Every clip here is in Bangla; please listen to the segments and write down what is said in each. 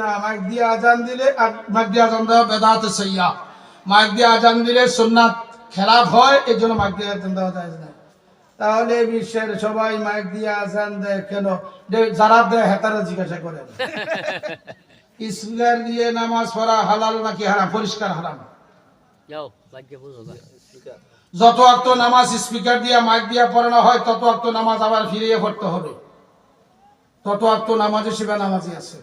না মাইক দিয়ে আজান দিলে মাইক দিয়ে আজান দেওয়া বেদাত সইয়া। মাইক দিয়ে আজান দিলে সুন্নাত খেলাফ হয় এই জন্য মাইক দিয়ে আজান দেওয়া যায় না। তাহলে বিশ্বের সবাই মাইক দিয়ে আজান দেয় কেন? যারা দেয় হেতারা জিজ্ঞাসা করেন স্পিকার দিয়ে নামাজ পড়া হালাল নাকি হারাম? পরিষ্কার হারাম। যত অক্ত নামাজ স্পিকার দিয়ে মাইক দিয়ে পড়ানো হয় তত অক্ত নামাজ আবার ফিরিয়ে পড়তে হবে। তত অক্ত নামাজে শিবা নামাজি আছে।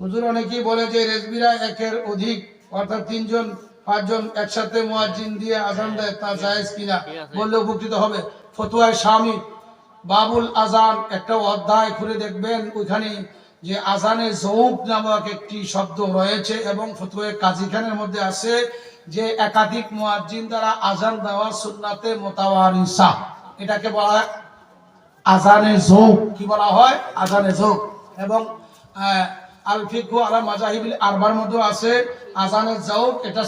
হুজুর অনেকেই বলে যে রেজবিরা একের অধিক অর্থাৎ তিনজন পাঁচজন একসাথে মুয়াজ্জিন দিয়ে আজান দেয় তা জায়েজ কিনা? বললে উপকৃত হবে। ফতুয়ায় স্বামী বাবুল আজান একটা অধ্যায় খুলে দেখবেন ওইখানে যে আজানে জৌক নামক একটি শব্দ রয়েছে এবং ফতুয়ায় কাজী খানের মধ্যে আছে যে একাধিক মুয়াজ্জিন দ্বারা আজান দেওয়া সুন্নাতে মোতাওয়ারিসা। এটাকে বলা হয় আজানে যোগ কি বলা হয়? আজানে যোগ এবং আল ফিকু আলা মাজাহিবিল আরবার মধ্যে আছে। এটা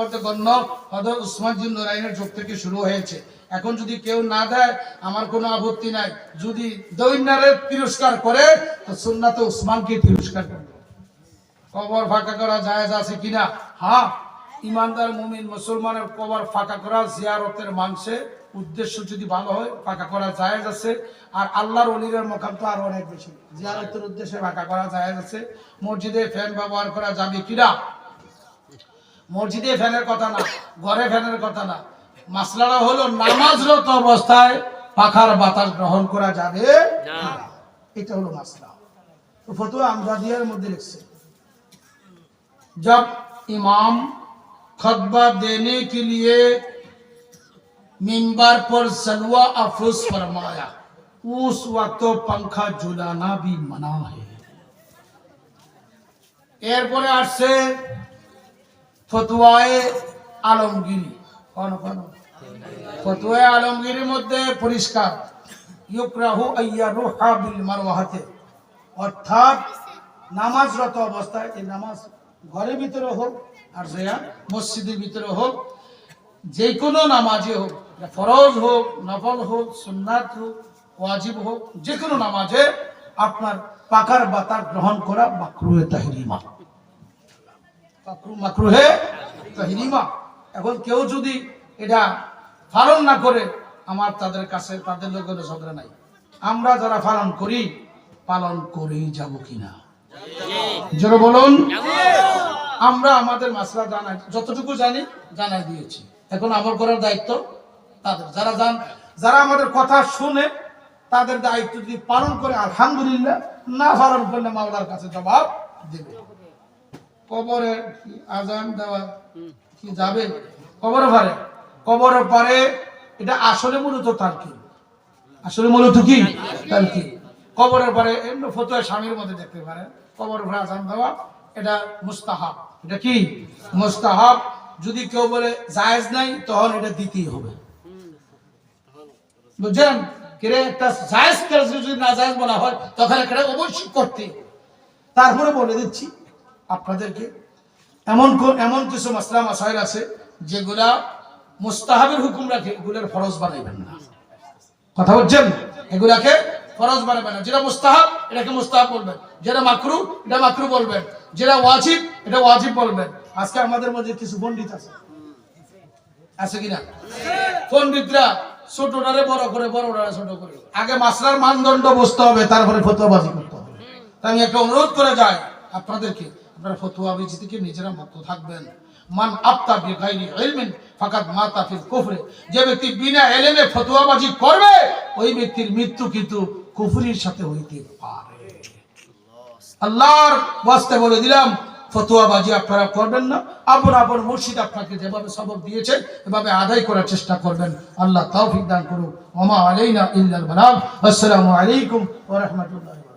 মধ্যে গণ্য। উসমান জিন যুগ থেকে শুরু হয়েছে। এখন যদি কেউ না দেয়, আমার কোনো আপত্তি নাই। যদি দৈন্যারে তিরস্কার করে, তো উসমানকে তিরস্কার করবে। কবর ফাঁকা করা জায়েজ আছে কিনা? হ্যাঁ। ইমানদার মুমিন মুসলমানের কবর ফাঁকা করা জিয়ারতের মাংসে উদ্দেশ্য যদি ভালো হয় ফাঁকা করা জায়েজ আছে। আর আল্লাহর অলিরের মোকাম তো আরও অনেক বেশি। জিয়ারতের উদ্দেশ্যে ফাঁকা করা জায়েজ আছে। মসজিদে ফ্যান ব্যবহার করা যাবে কিনা? মসজিদে ফ্যানের কথা না ঘরে ফ্যানের কথা না। মাসলাটা হলো নামাজরত অবস্থায় পাখার বাতাস গ্রহণ করা যাবে এটা হলো মাসলা। ফতুয়া আমজাদিয়ার মধ্যে লিখছে। যখন ইমাম खतबा देने के लिए मिंबर पर सलवा अफरोज फरमाया उस वक्त तो पंखा झुलाना भी मना है এরপরে আসছে ফতুয়ায়ে আলমগিরি কোন কোন ফতুয়ায়ে আলমগিরির মধ্যে পরিষ্কার ইউকরাহু আইয়া রুহা বিল মারওয়াহাতে অর্থাৎ নামাজরত অবস্থায় এই নামাজ ঘরের ভিতরে হোক আর যেয়া মসজিদের ভিতরে হোক, যে কোনো নামাজে হোক ফরজ হোক, নফল হোক, সুন্নাত হোক, ওয়াজিব হোক, যে কোনো নামাজে আপনার পাকার বাতাস গ্রহণ করা মাকরুহে তাহরিমা। মাকরু- মাকরুহে তাহরিমা। এখন কেউ যদি এটা পালন না করে, আমার তাদের কাছে, তাদের লোকের ঝগড়া নাই। আমরা যারা পালন করি, পালন করেই যাব কিনা? বলুন আমরা আমাদের মাসলা যতটুকু জানি জানাই দিয়েছি। এখন আমল করার দায়িত্ব তাদের। যারা জান যারা আমাদের কথা শুনে তাদের দায়িত্ব যদি পালন করে আলহামদুলিল্লাহ না পালন করলে মাওলার কাছে জবাব দেবে। কবরে আজান দেওয়া কি যাবে? কবরে পারে। কবরে পারে এটা আসলে মূলত তার কি আসলে মূলত কি? তার কি কবরের পরে এমনি ফতুয়া স্বামীর মধ্যে দেখতে পারেন। কবরের পরে আজান দেওয়া এটা মুস্তাহাব। এটা কি? মুস্তাহাব। যদি কেউ বলে জায়েজ নাই, তখন এটা দিতেই হবে। বুঝছেন? কিরে একটা জায়েজ যদি না জায়েজ বলা হয়, তখন অবশ্যই করতে তারপরে বলে দিচ্ছি আপনাদেরকে, এমন কোন এমন কিছু আছে যেগুলা মুস্তাহাবের হুকুম রাখে, এগুলোর ফরজ বানাইবেন না। কথা বলছেন? এগুলাকে ফরজ বানাবেন না যেটা মুস্তাহাব, এটাকে মুস্তাহাব বলবেন। যেটা মাকরু, এটা মাকরু বলবেন। যেটা ওয়াজিব, এটা ওয়াজিব বলবেন। আজকে আমাদের মধ্যে কিছু পণ্ডিত আছে। আছে কিনা? পণ্ডিতরা ছোটটারে বড় করে, বড়টারে ছোট করে। আগে মাসলার মানদণ্ড বুঝতে হবে, তারপরে ফতোয়াবাজি করতে হবে। তাই আমি একটা অনুরোধ করে যাই আপনাদেরকে। আপনারা ফতোয়াবাজি থেকে নিজেরা মুক্ত থাকবেন। মান আপ্তা বিগাইরি ইলমিন ফাকাত মাতা ফিল কুফরে। যে ব্যক্তি বিনা এলেমে ফতোয়াবাজি করবে, ওই ব্যক্তির মৃত্যু কিন্তু কুফরির সাথে হইতে পারে। আল্লাহর বাস্তে বলে দিলাম ফতোয়াবাজি আপনারা করবেন না। আপন আপন মুর্শিদ আপনাকে যেভাবে সবক দিয়েছেন, এভাবে আদায় করার চেষ্টা করবেন। আল্লাহ তৌফিক দান করুন ওমা আলাইনা ইল্লাল বালাগ। আসসালামু আলাইকুম ওয়া রাহমাতুল্লাহি